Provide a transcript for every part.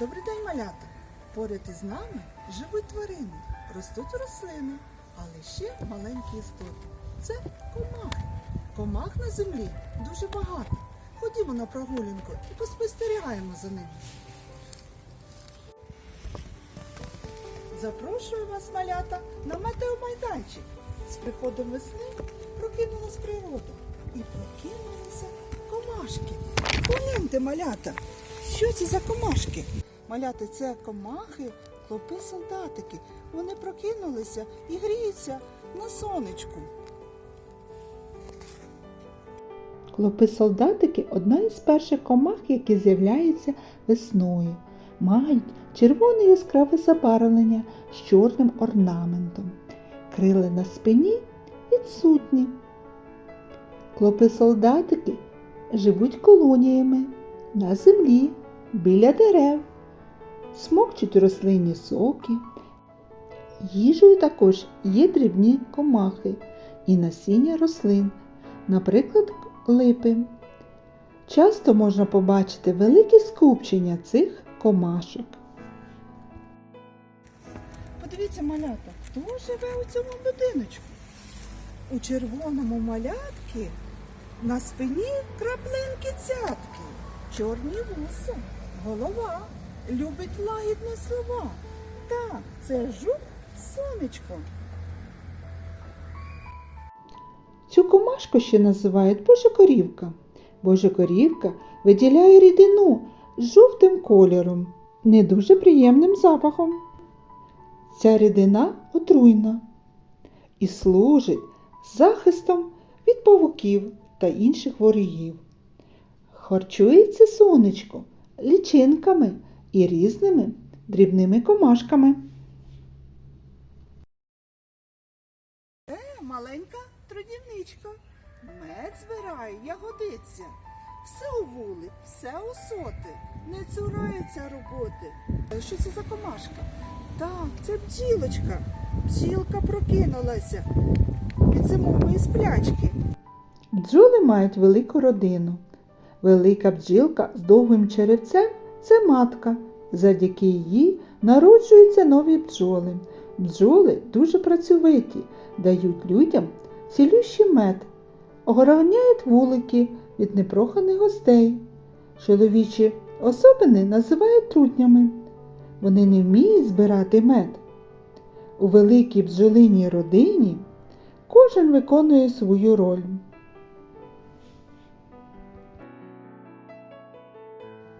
Добрий день, малята! Поряд із нами живуть тварини, ростуть рослини, але ще маленькі істоти. Це комахи. Комах на землі дуже багато. Ходімо на прогулянку і поспостерігаємо за ними. Запрошую вас, малята, на метеомайданчик. З приходом весни прокинулась природа і прокинулися комашки. Погляньте, малята, що це за комашки? Маляти, це комахи, клопи солдатики. Вони прокинулися і гріються на сонечку. Клопи-солдатики одна із перших комах, які з'являються весною. Мають червоне яскраве забарвлення з чорним орнаментом. Крила на спині відсутні. Клопи-солдатики живуть колоніями на землі, біля дерев, смокчуть рослинні соки. Їжею також є дрібні комахи і насіння рослин, наприклад, липи. Часто можна побачити великі скупчення цих комашок. Подивіться, малята, хто живе у цьому будиночку? У червоному малятки на спині краплинки цятки, чорні вуса, голова, любить лагідні слова. Так, це жук сонечко. Цю комашку ще називають божекорівка. Божекорівка виділяє рідину жовтим кольором, не дуже приємним запахом. Ця рідина отруйна і служить захистом від павуків та інших ворогів. Харчується сонечко лічинками і різними дрібними комашками. Е, маленька трудівничка. Мед збирає, ягодиться. Все у вули, все у соти. Не цурається роботи. Е, Що це за комашка? Так, це бджілочка. Бджілка прокинулася від зимової сплячки. Бджоли мають велику родину. Велика бджілка з довгим черевцем це матка. Завдяки їй народжуються нові бджоли. Бджоли дуже працьовиті, дають людям цілющий мед, охороняють вулики від непроханих гостей. Чоловічі особини називають трутнями. Вони не вміють збирати мед. У великій бджолиній родині кожен виконує свою роль.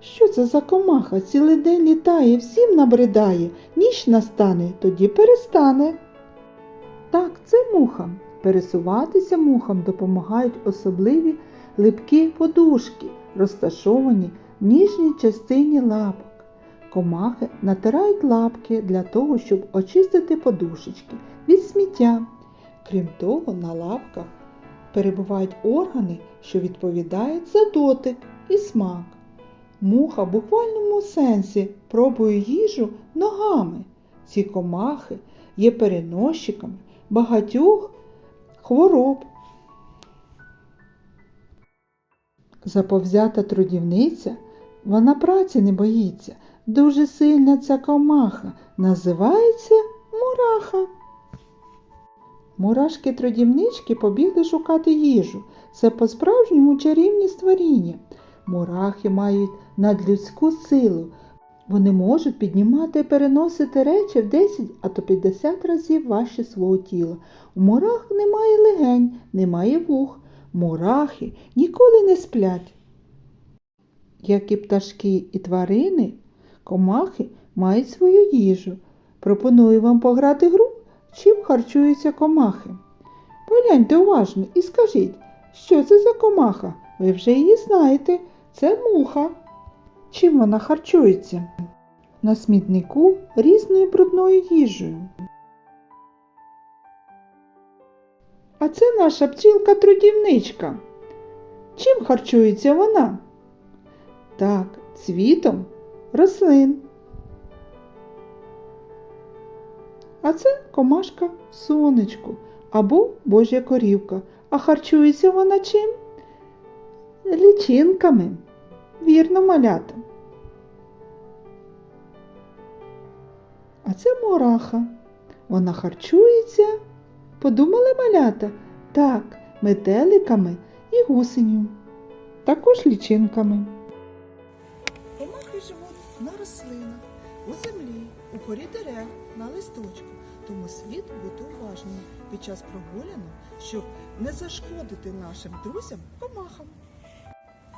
Що це за комаха? Цілий день літає, всім набридає, ніч настане, тоді перестане. Так, це муха. Пересуватися мухам допомагають особливі липкі подушки, розташовані в ніжній частині лапок. Комахи натирають лапки для того, щоб очистити подушечки від сміття. Крім того, на лапках перебувають органи, що відповідають за дотик і смак. Муха в буквальному сенсі пробує їжу ногами. Ці комахи є переносчиками багатьох хвороб. Заповзята трудівниця, вона праці не боїться. Дуже сильна ця комаха називається мураха. Мурашки-трудівнички побігли шукати їжу. Це по-справжньому чарівні створіння. Мурахи мають надлюдську силу. Вони можуть піднімати і переносити речі в 10, а то 50 разів важче свого тіла. У мурах немає легень, немає вух. Мурахи ніколи не сплять. Як і пташки і тварини, комахи мають свою їжу. Пропоную вам пограти гру, чим харчуються комахи. Погляньте уважно і скажіть, що це за комаха? Ви вже її знаєте. Це муха. Чим вона харчується? На смітнику різною брудною їжею. А це наша пчілка-трудівничка. Чим харчується вона? Так, цвітом рослин. А це комашка сонечку або божя корівка. А харчується вона чим? Лічинками. Вірно, малята. А це мураха. Вона харчується. Подумали малята? Так, метеликами і гусеню. Також лічинками. Комахи живуть на рослинах, у землі, у корі дерев, на листочку. Тому слід бути уважним під час прогулянок, щоб не зашкодити нашим друзям комахам.